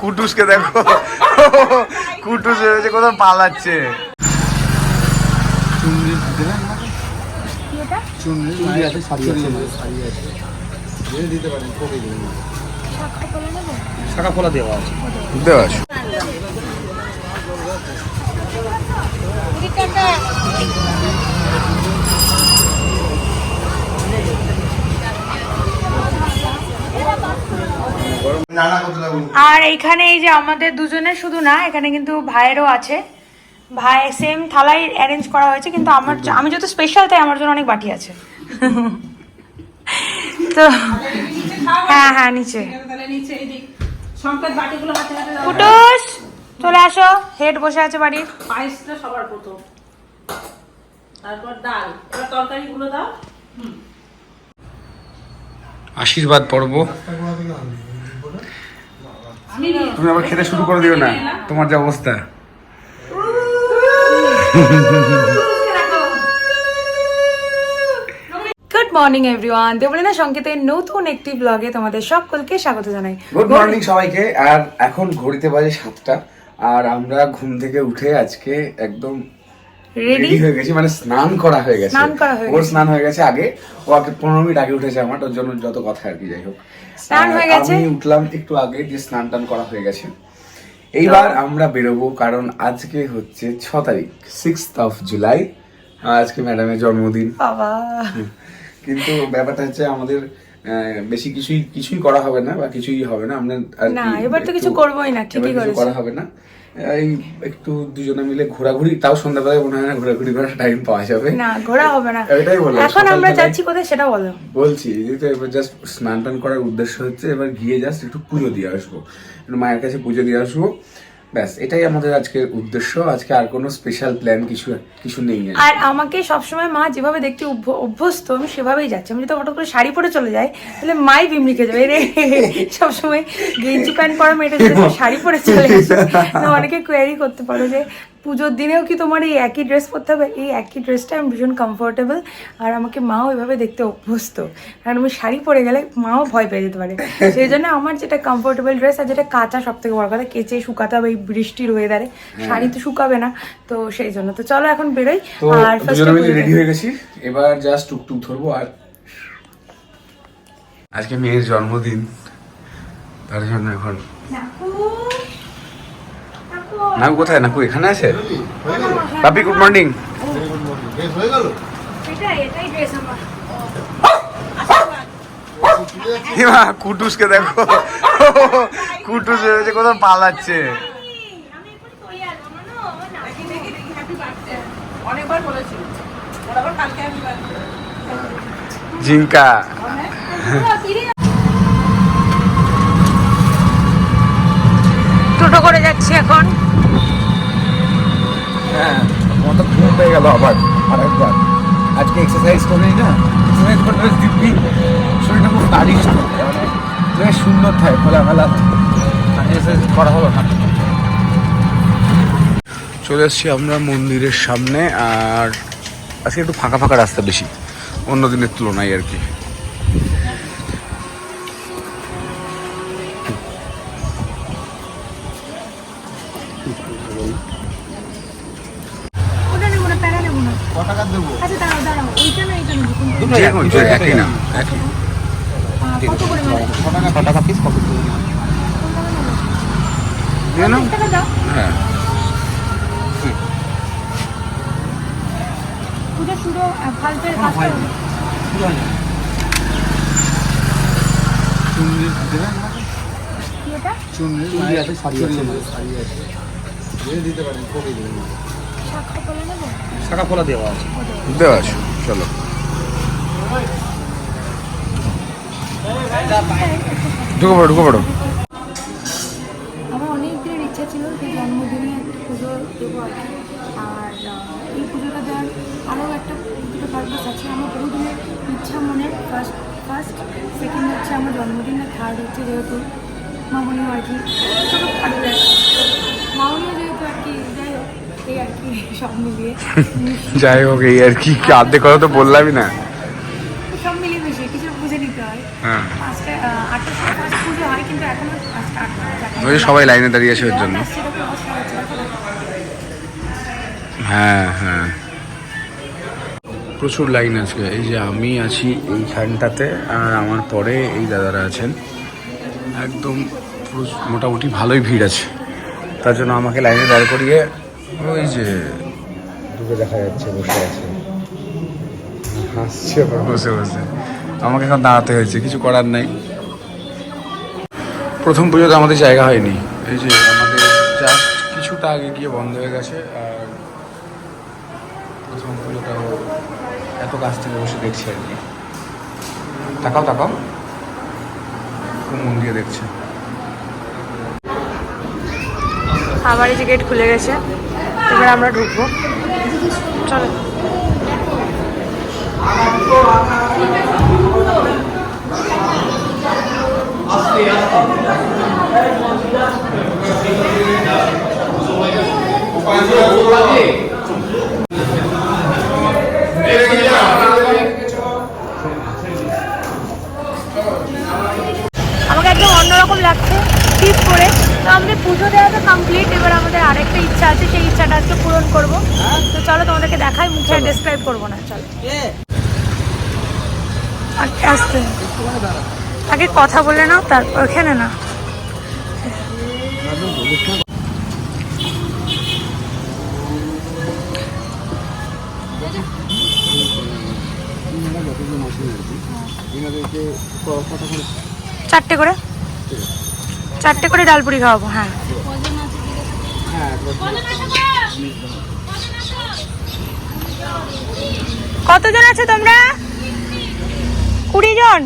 কুটুসকে দেখো কুটুস ভেবেছে কোথাও পালাচ্ছে দেওয়া আছে দেওয়া আছে। আর এইখানে এই যে আমাদের দুজনের শুধু না, এখানে কিন্তু ভাইয়েরও আছে। ভাই সেম থালাই অ্যারেঞ্জ করা হয়েছে, কিন্তু আমার আমি যত স্পেশাল তাই আমার জন্য অনেক বাটি আছে। তো হ্যাঁ হ্যাঁ নিচে। কুটুস চলে আসো। হেড বসে আছে বাড়ির। পায়েসটা সবার প্রথম। তারপর ডাল। দাও। আশীর্বাদ পর্ব। তুমি আবার খেতে শুরু করে দিও না তোমার যে অবস্থা। গুড মর্নিং এভরিওয়ান দেবলিনা সংকেতের নতুন একটি ব্লগে তোমাদের সকলকে স্বাগত জানাই। গুড মর্নিং সবাইকে আর এখন ঘড়িতে বাজে সাতটা আর আমরা ঘুম থেকে উঠে আজকে একদম রেডি হয়ে গেছি মানে স্নান করা হয়ে গেছে। স্নান করা হয়ে ওর স্নান হয়ে গেছে আগে ও আগে পনেরো মিনিট আগে উঠেছে আমার ওর জন্য যত কথা আর কি যাই হোক। স্নান হয়ে গেছে? আমি উঠলাম একটু আগে যে স্নান টান করা হয়ে গেছে। এইবার আমরা বেরোবো কারণ আজকে হচ্ছে ছ তারিখ সিক্স অফ জুলাই আজকে ম্যাডামের জন্মদিন। বাবা। কিন্তু ব্যাপারটা হচ্ছে আমাদের বেশি কিছুই কিছুই করা হবে না বা কিছুই হবে না। আমরা না, এবার তো কিছু করবোই না, ঠিকই করেছি। করা হবে না। এই একটু দুজনে মিলে ঘোরাঘুরি তাও সন্ধ্যাবেলায় মনে হয় না ঘোরাঘুরি করার টাইম পাওয়া যাবে। না ঘোরা হবে না। এটাই বললাম, এখন আমরা যাচ্ছি কোথায় সেটা বলো। বলছি তো এবার জাস্ট স্নান টান করার উদ্দেশ্য হচ্ছে এবার গিয়ে জাস্ট একটু পুজো দিয়ে আসব। মায়ের কাছে পুজো দিয়ে আসব। ব্যাস এটাই আমাদের আজকের উদ্দেশ্য। আজকে আর কোনো স্পেশাল প্ল্যান কিছু কিছু নেই আর আমাকে সবসময় মা যেভাবে দেখতে অভ্য- অভ্যস্ত আমি সেভাবেই যাচ্ছি। আমি যদি হঠাৎ করে শাড়ি পরে চলে যাই তাহলে মাই বিমরিকে যাবে। রে সবসময় গেঞ্জি প্যান্ট পরা মেয়েটা যদি শাড়ি পরে চলে আসে অনেকে কোয়ারি করতে পারো যে পুজোর দিনেও কি তোমার এই একই ড্রেস পরতে হবে? এই একই ড্রেসটা আমি ভীষণ কমফোর্টেবল আর আমাকে মাও এভাবে দেখতে অভ্যস্ত। কারণ আমি শাড়ি পরে গেলে মাও ভয় পেয়ে যেতে পারে। সেই জন্য আমার যেটা কমফোর্টেবল ড্রেস আর যেটা কাঁচা সব থেকে বড় কথা কেচে শুকাতে হবে এই বৃষ্টির ওয়েদারে শাড়ি তো শুকাবে না তো সেই জন্য। তো চলো এখন বেরোই আর রেডি হয়ে গেছি। এবার জাস্ট টুকটুক ধরবো আর আজকে মেয়ের জন্মদিন তার জন্য এখন নাকু কোথায়? নাকু এখানে আছে? পাপি গুড মর্নিং কুটুসকে দেখো। কুটুস ভেবেছে কোথাও পালাচ্ছে। দেখি যাচ্ছি এখন। হ্যাঁ আমার তো ঘুম পেয়ে গেল আবার, আরেকবার। আজকে এক্সারসাইজ করি না এক্সারসাইজ বেশ দিব্যি, শরীরটা খুব নারিশ মানে বেশ সুন্দর থাকে, খোলামেলা। এক্সারসাইজ করা হলো না। চলে এসেছি আমরা মন্দিরের সামনে, আর আজকে একটু ফাঁকা ফাঁকা রাস্তা বেশি, অন্য দিনের তুলনায় আর কি। একই না। একই। মানে টাকা পিস কত দিয়ে নাও। টাকা দাও। হ্যাঁ। পুজো শুরু আহ, কাজটা চুনরি দেবেন কি এটা? চুনরি আছে শাড়ি আছে শাড়ি আছে। দিয়ে দিতে পারেন কবে দেবেন শাখা করে নেব? শাখা ফোলা দেওয়া আছে। দেওয়া আছে চলো। ঢুকে পড়ো ঢুকে পড়ো। আমার অনেক দিনের ইচ্ছা ছিল যে জন্মদিনে একটা পুজো দেবো আর কি। আর এই পুজোটা দেওয়ার আরও একটা দুটো পারপাস আছে। আমার বহুদিনের ইচ্ছা মনের ফার্স্ট ফার্স্ট সেকেন্ড হচ্ছে আমার জন্মদিন আর থার্ড হচ্ছে যেহেতু মামনিও আর কি ছোটো মামনিও যেহেতু আর কি যাই হোক এই আর কি সব মিলিয়ে। যাই হোক এই আর কি কি কথা তো বললামই না। কিছু বুঝে নিতে হয়। হ্যাঁ। পাঁচটা আটটার সময় পাঁচ পুজো হয় কিন্তু এখনও পাঁচটা আটটা ওই যে সবাই লাইনে দাঁড়িয়ে আছে ওর জন্য। হ্যাঁ হ্যাঁ। প্রচুর লাইন আছে এই যে আমি আছি এইখানটাতে আর আমার পরে এই দাদারা আছেন। একদম মোটামুটি ভালোই ভিড় আছে। তার জন্য আমাকে লাইনে দাঁড় করিয়ে ওই যে দূরে দেখা যাচ্ছে বসে আছে। হাসছে বসে বসে। আমাকে এখন দাঁড়াতে হয়েছে, কিছু করার নাই। প্রথম পুজোতে আমাদের জায়গা হয়নি। এই যে আমাদের জাস্ট কিছুটা আগে গিয়ে বন্ধ হয়ে গেছে, আর প্রথম পুজোটাও এত কাছ থেকে বসে দেখছি আর কি। তাকাও তাকাও। খুব মন দিয়ে দেখছে। আবার এই যে গেট খুলে গেছে। এবার আমরা ঢুকবো। চলো। আমাকে একদম অন্যরকম লাগছে টিপ করে। তো আমাদের পুজো দেওয়া তো কমপ্লিট এবার আমাদের আরেকটা ইচ্ছা আছে সেই ইচ্ছাটা আজকে পূরণ করব। তো চলো তোমাদেরকে দেখাই মুখে ডিসক্রাইব করব না চলো। আস্তে আস্তে আগে কথা বলে নাও, তারপর ওখানে না চারটে করে। চারটে করে ডালপুরি খাওয়াবো হ্যাঁ। কতজন আছো তোমরা? কুড়ি জন?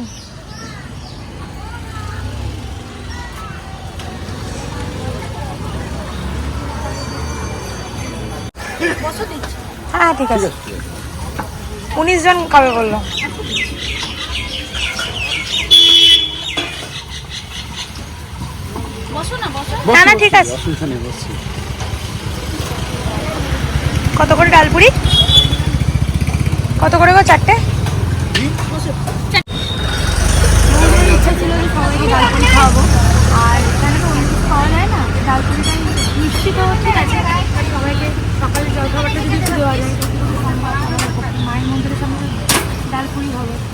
হ্যাঁ ঠিক আছে। উনিশ জন কবে বলল? না না ঠিক আছে। কত করে ডালপুরি? কত করে গো চারটে আমাদের ইচ্ছা ছিল যে সবাইকে ডালপুরি খাওয়াবো আর এখানে তো অন্য কিছু খাওয়া যায় না ডালপুরিটা মিষ্টি তো ঠিক আছে সবাইকে সকালে জলখাবারটা যদি একটু দেওয়া যায় তো খুবই সম্ভব। আমাদের মায়ের মন্দিরের সামনে তো ডালপুরি হবে হুম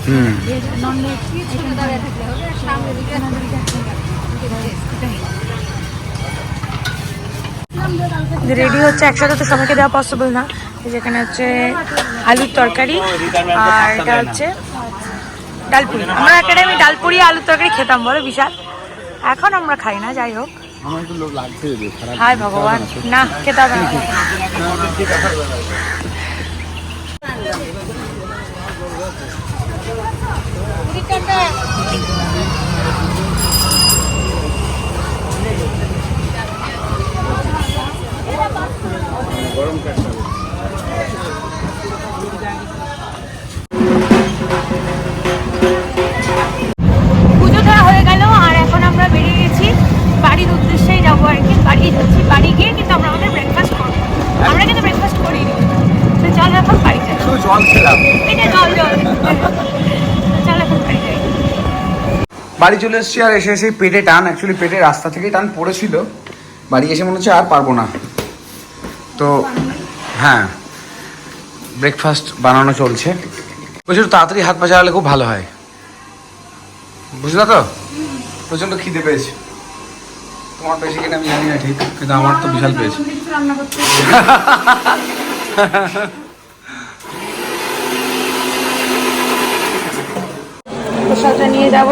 ভেজ নন ভেজ চিকেন থাকলে রেডি হচ্ছে একসাথে তো সবাইকে দেওয়া পসিবল না। যেখানে হচ্ছে আলুর তরকারি আর এটা হচ্ছে ডালপুরি। আমরা একটা টাইমে ডালপুরি আলুর তরকারি খেতাম বলো বিশাল। এখন আমরা খাই না যাই হোক। হায় ভগবান। না খেতে হবে বাড়ি চলে এসেছি আর এসে এসে পেটে টান অ্যাকচুয়ালি পেটে রাস্তা থেকেই টান পড়েছিল। বাড়ি এসে মনে হচ্ছে আর পারব না। তো হ্যাঁ ব্রেকফাস্ট বানানো চলছে। প্রচুর তাড়াতাড়ি হাত পা খুব ভালো হয়। বুঝলা তো? প্রচণ্ড খিদে পেয়েছে। তোমার পেয়েছে কিনা আমি জানি না ঠিক, কিন্তু আমার তো বিশাল পেয়েছে। প্রসাদটা নিয়ে যাব।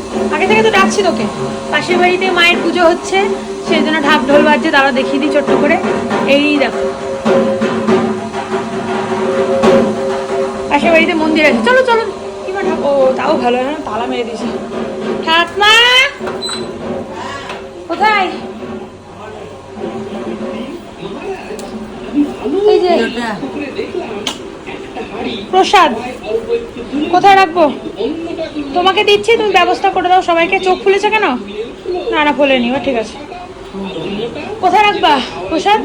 আগে থেকে তো ডাকছি তোকে পাশের বাড়িতে মায়ের পুজো হচ্ছে, সেই জন্য ঢাক ঢোল বাজছে তারা দেখিয়ে দিই ছোট্ট করে। এই দেখো। পাশের বাড়িতে মন্দির আছে। চলো চলো। কিংবা ও, তাও ভালো হ্যাঁ তালা মেরে দিয়েছে। ঠাকমা! কোথায়? প্রসাদ। কোথায় রাখব? তোমাকে দিচ্ছি তুমি ব্যবস্থা করে দাও সবাইকে চোখ খুলেছে কেন? না না খোলেনি ও ঠিক আছে। কোথায় রাখবা প্রসাদ?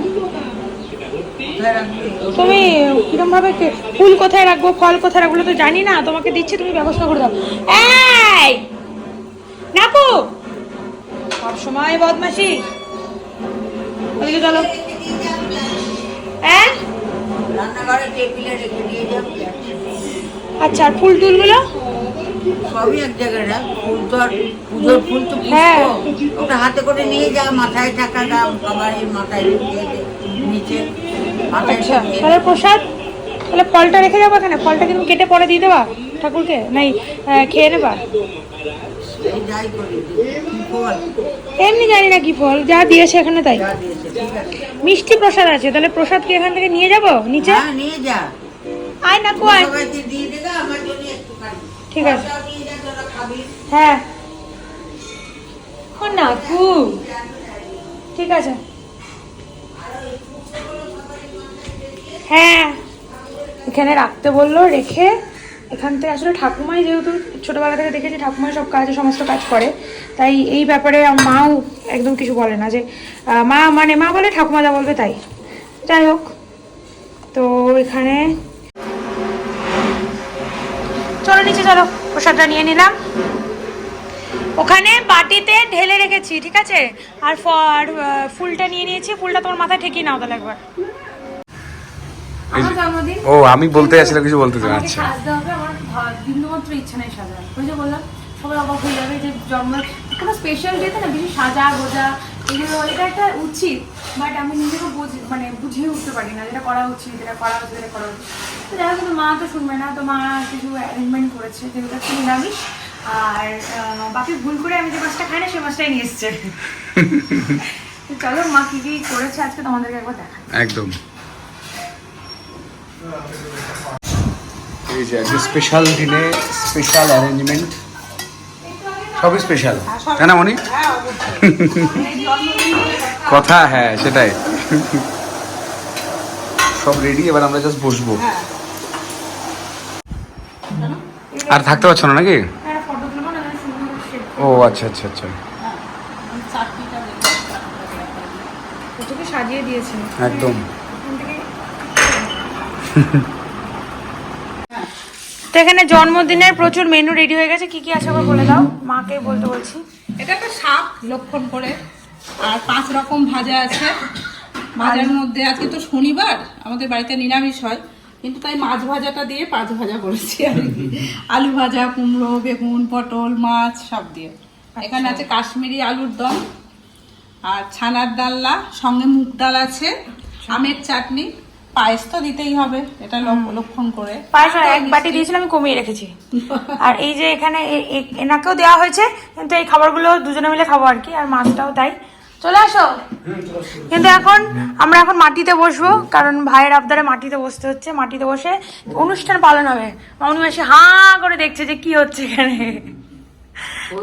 তুমি কিরম ভাবে ফুল কোথায় রাখব ফল কোথায় রাখব তো জানি না তোমাকে দিচ্ছি তুমি ব্যবস্থা করে দাও। এই! নাকু সব সময় বদমাসি ওদিকে চলো। হ্যাঁ? আচ্ছা আর ফুল টুলগুলো? সবই এক জায়গায় রাখ ফুল তো আর পুজোর ফুল তো হ্যাঁ। ওটা হাতে করে নিয়ে যা মাথায় টাকা দাও সবাই মাথায় নিচে মাথায় আচ্ছা তাহলে প্রসাদ তাহলে ফলটা রেখে যাব এখানে? ফলটা কিন্তু কেটে পরে দিয়ে দেবা ঠাকুরকে? নাই খেয়ে নেবা? এমনি জানি না কি ফল যা দিয়েছে এখানে তাই। মিষ্টি প্রসাদ আছে তাহলে প্রসাদ কি এখান থেকে নিয়ে যাব? নিচে? হ্যাঁ নিয়ে যা। আয় না কুয়ায় দিয়ে দেবে আমার ঠিক আছে। হ্যাঁ। ও নাকু ঠিক আছে। হ্যাঁ। এখানে রাখতে বলল রেখে এখান থেকে আসলে ঠাকুমাই যেহেতু ছোটোবেলা থেকে দেখেছি ঠাকুমাই সব কাজে সমস্ত কাজ করে। তাই এই ব্যাপারে মাও একদম কিছু বলে না যে মা মানে মা বলে ঠাকুমা যা বলবে তাই। যাই হোক। তো এখানে চলো নিচে চলো। প্রসাদটা নিয়ে নিলাম। ওখানে বাটিতে ঢেলে রেখেছি ঠিক আছে? আর ফর ফুলটা নিয়ে নিয়েছি। ফুলটা তোমার মাথায় ঠেকিয়ে নাও তাহলে একবার। জন্মদিন। ও আমি বলতে যাচ্ছিলাম কিছু বলতে চাই। আচ্ছা সাজতে হবে আমার ভা- বিন্দুমাত্র ইচ্ছা নেই সাজার। ওই যে বললাম সবাই অবাক হয়ে যাবে যে জন্ম কোনো স্পেশাল ডেতে না বেশি সাজা গোজা এগুলো এটা একটা উচিত। বাট আমি নিজেকে বুঝ- মানে বুঝিয়ে উঠতে পারি না যেটা করা উচিত যেটা করা উচিত যেটা করা উচিত। তো যাই হোক মা তো শুনবে না, তো মা কিছু অ্যারেঞ্জমেন্ট করেছে যেগুলো হচ্ছে নিরামিষ। আর বাকি ভুল করে আমি যে মাছটা খাই না সেই মাছটাই নিয়ে এসছে। তো চলো, মা কি কি করেছে আজকে তোমাদেরকে একবার দেখা একদম। এই যে স্পেশাল দিনে স্পেশাল অ্যারেঞ্জমেন্ট সবই স্পেশাল তাই না মনি? কথা হ্যাঁ সেটাই। সব রেডি এবার আমরা জাস্ট বসবো। আর থাকতে পারছ না নাকি? shape ও আচ্ছা আচ্ছা আচ্ছা। সাজিয়ে দিয়েছে। একদম। তো এখানে জন্মদিনের প্রচুর মেনু রেডি হয়ে গেছে। কি কি আছে আবার বলে দাও? মাকে বলতে বলছি। এটা একটা শাক লক্ষণ করে। আর পাঁচ রকম ভাজা আছে। ভাজার মধ্যে আজকে তো শনিবার আমাদের বাড়িতে নিরামিষ হয়। কিন্তু তাই মাছ ভাজাটা দিয়ে পাঁচ ভাজা করেছি আর কি। আলু ভাজা কুমড়ো বেগুন পটল মাছ সব দিয়ে। এখানে আছে কাশ্মীরি আলুর দম। আর ছানার ডাল্লা সঙ্গে মুগ ডাল আছে আমের চাটনি। পায়েস তো দিতেই হবে এটা লক- লক্ষণ করে। পায়েস এক বাটি দিয়েছিলাম আমি কমিয়ে রেখেছি। আর এই যে এখানে এ- এ- এনাকেও দেওয়া হয়েছে কিন্তু এই খাবারগুলো দুজনে মিলে খাব আর কি আর মাছটাও তাই। চলে আসো। কিন্তু এখন আমরা এখন মাটিতে বসবো কারণ ভাইয়ের আবদারে মাটিতে বসতে হচ্ছে মাটিতে বসে অনুষ্ঠান পালন হবে। মামনি মাসি হাঁ করে দেখছে যে কি হচ্ছে এখানে।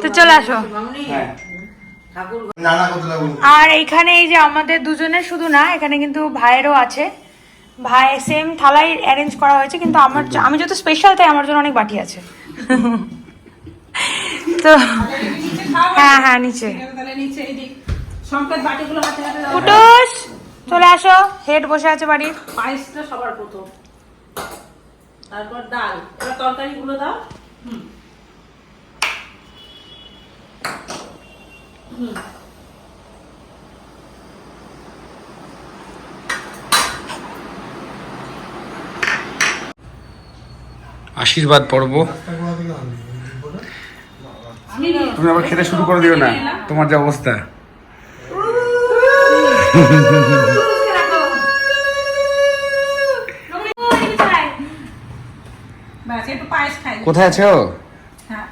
তো চলে আসো। আর এইখানে এই যে আমাদের দুজনের শুধু না এখানে কিন্তু ভাইয়েরও আছে। ভাই সেম থালাই অ্যারেঞ্জ করা হয়েছে কিন্তু আমার আমি যত স্পেশাল তাই আমার জন্য অনেক বাটি আছে। তো হ্যাঁ হ্যাঁ নিচে। তাহলে নিচে এদিক সংকেত বাটিগুলো হাতে হাতে কুটুস চলে আসো। হেড বসে আছে বাড়ির। পায়েসটা সবার প্রথম। তারপর ডাল। এবার তরকারিগুলো দাও। হুম। হুম। আশীর্বাদ পর্ব তুমি আবার খেতে শুরু করে দিও না। তোমার যে অবস্থা। কোথায় আছো? হ্যাঁ।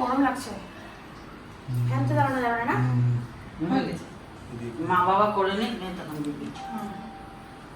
গরম লাগছে। মা বাবা করে নে তখন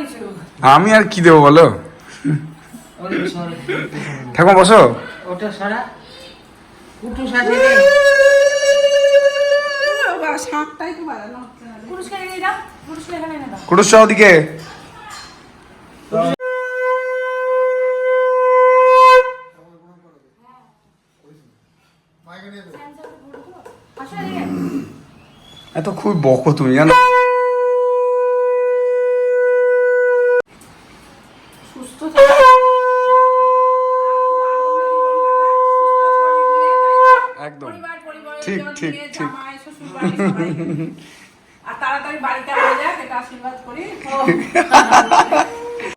কিছু। আমি আর কি দেবো বলো? ঠাকুমা বসো। কুটুস দিকে কুটু সাথে দে। বাবা, শাকটাই তো বাড়ানো হচ্ছে না। পুরুষকে এনে দাও পুরুষকে এখানে এনে দাও কুটুস চাও দিকে আসো এদিকে এত খুব বকো তুমি জানো? একদম। ঠিক, ঠিক, ঠিক।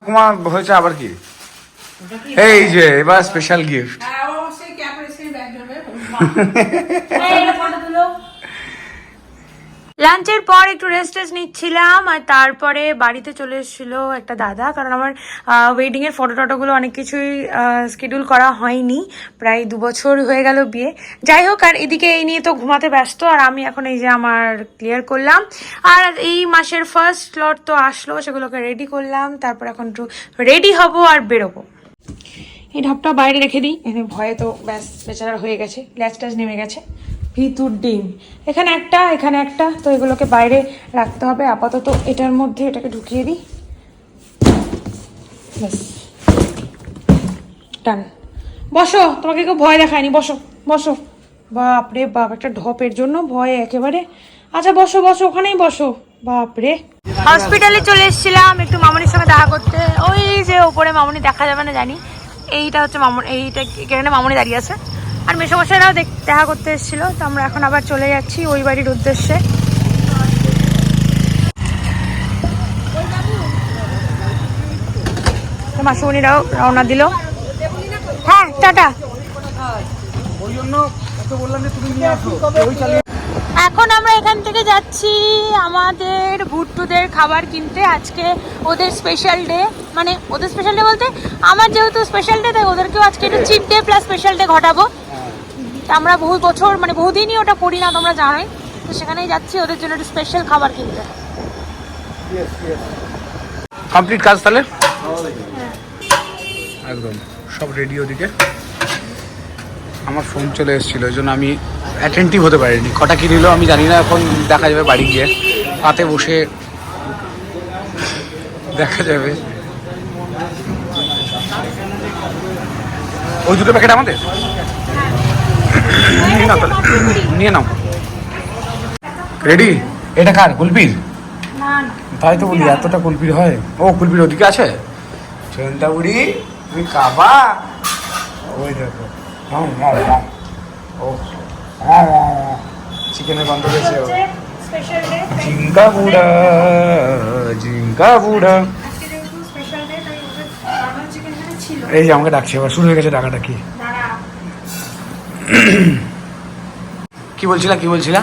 হয়ে হয়েছে আবার কি? এই যে এবার স্পেশাল গিফট হ্যাঁ ও সেই ক্যাপের সেই ব্যাগ ধরবে এই, এটা ফটো তুলো লাঞ্চের পর একটু রেস্ট টেস্ট নিচ্ছিলাম, আর তারপরে বাড়িতে চলে এসেছিল একটা দাদা। কারণ আমার ওয়েডিং এর ফটো টটোগুলো অনেক কিছুই শিডিউল করা হয়নি। প্রায় দু বছর হয়ে গেল বিয়ে। যাই হোক, আর এদিকে এই নিয়ে তো ঘুমাতে ব্যস্ত, আর আমি এখন এই যে আমার ক্লিয়ার করলাম। আর এই মাসের ফার্স্ট লট তো আসলো, সেগুলোকে রেডি করলাম। তারপর এখন একটু রেডি হব আর বেরোবো। এই ঢপটা বাইরে রেখে দিই ভয়ে তো ব্যাস বেচারা হয়ে গেছে ল্যাচ ট্যাচ নেমে গেছে। ভিতুর ডিম। এখানে একটা এখানে একটা। তো এগুলোকে বাইরে রাখতে হবে। আপাতত এটার মধ্যে এটাকে ঢুকিয়ে দিই। ব্যাস। ডান। বসো, তোমাকে কেউ ভয় দেখায়নি। বসো বসো। বাপ রে বাপ, একটা ঢপের জন্য ভয় একেবারে। আচ্ছা বসো বসো, ওখানেই বসো। বাপ রে হসপিটালে চলে এসেছিলাম, একটু মামনির সঙ্গে দেখা করতে। ওই যে ওপরে মামনি দেখা যাবে না, জানি। এইটা হচ্ছে মামনি, এইটা এখানে মামনি দাঁড়িয়ে আছে। আর মেসমশাইরাও দেখ- করতে এসেছিল, তো আমরা এখন আবার চলে যাচ্ছি ওই বাড়ির উদ্দেশ্যে। তো মাসুমনিরাও রওনা দিল। হ্যাঁ টাটা। এখন আমরা এখান থেকে যাচ্ছি আমাদের ভুট্টুদের খাবার কিনতে। আজকে ওদের স্পেশাল ডে মানে ওদের স্পেশাল ডে বলতে, আমার যেহেতু স্পেশাল ডে তাই ওদেরকেও আজকে একটু cheat day plus special day ঘটাবো। তা আমরা বহু বছর মানে বহুদিনই ওটা করি না তোমরা জানোই। তো সেখানেই যাচ্ছি ওদের জন্য একটু স্পেশাল খাবার কিনতে। কমপ্লিট কাজ তাহলে? একদম। সব রেডি ওদিকে। আমার ফোন চলে এসেছিল ওই জন্য আমি অ্যাটেন্টিভ হতে পারিনি। কটা কি নিল আমি জানি না এখন দেখা যাবে বাড়ি গিয়ে। পাতে বসে দেখা যাবে। ওই দুটো প্যাকেট আমাদের? নিয়ে নাও। রেডি এটা কার কুলপির? না না। তাই তো বলি এতটা কুলপির হয়। ও কুলপির ওদিকে আছে? চন্দা বুড়ি তুমি কাবা। ওই দেখো। ও চিকেনের গন্ধ পেয়েছে জিঙ্কা বুড়া জিঙ্কা বুড়া তাই এই যে আমাকে ডাকছে এবার শুরু হয়ে গেছে ডাকাটা কি কি বলছিলা কি বলছিলা?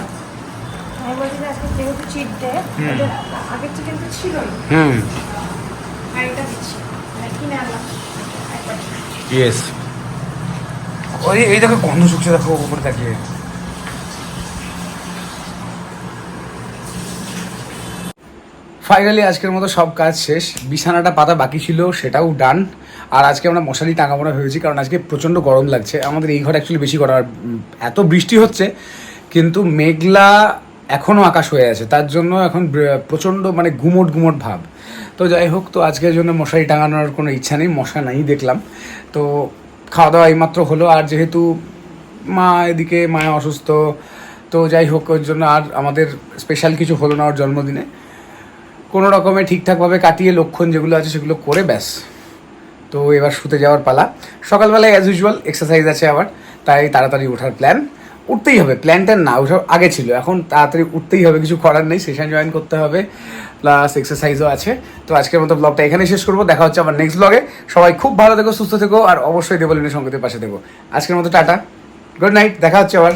হুম। দিচ্ছি। মানে ইয়েস ওই এই দেখো গন্ধ শুকছে দেখো উপরে তাকিয়ে। ফাইনালি আজকের মতো সব কাজ শেষ। বিছানাটা পাতা বাকি ছিল সেটাও ডান আর আজকে আমরা মশারি টাঙাবো না ভেবেছি, কারণ আজকে প্রচণ্ড গরম লাগছে। আমাদের এই ঘর অ্যাকচুয়ালি বেশি গরম, আর এত বৃষ্টি হচ্ছে, কিন্তু মেঘলা এখনও আকাশ হয়ে আছে। তার জন্য এখন প্রচণ্ড মানে গুমট গুমট ভাব। তো যাই হোক, তো আজকের জন্য মশারি টাঙানোর কোনো ইচ্ছা নেই, মশা নাই দেখলাম। তো খাওয়া দাওয়া এইমাত্র হলো, আর যেহেতু মা এদিকে মায়া অসুস্থ, তো যাই হোক, ওর জন্য আর আমাদের স্পেশাল কিছু হলো না ওর জন্মদিনে। কোনো রকমে ঠিকঠাকভাবে কাটিয়ে, লক্ষণ যেগুলো আছে সেগুলো করে ব্যাস। তো এবার শুতে যাওয়ার পালা। সকালবেলায় অ্যাজ ইউজুয়াল এক্সারসাইজ আছে আবার, তাই তাড়াতাড়ি ওঠার প্ল্যান উঠতেই হবে প্ল্যানটা না ওঠা আগে ছিল, এখন তাড়াতাড়ি উঠতেই হবে, কিছু করার নেই সেশন জয়েন করতে হবে প্লাস এক্সারসাইজও আছে। তো আজকের মতো ব্লগটা এখানে শেষ করব, দেখা হচ্ছে আবার নেক্সট ব্লগে সবাই খুব ভালো থেকো, সুস্থ থেকো, আর অবশ্যই দেবলিনের সঙ্গীতের পাশে থেকো আজকের মতো টাটা গুড নাইট দেখা হচ্ছে আবার।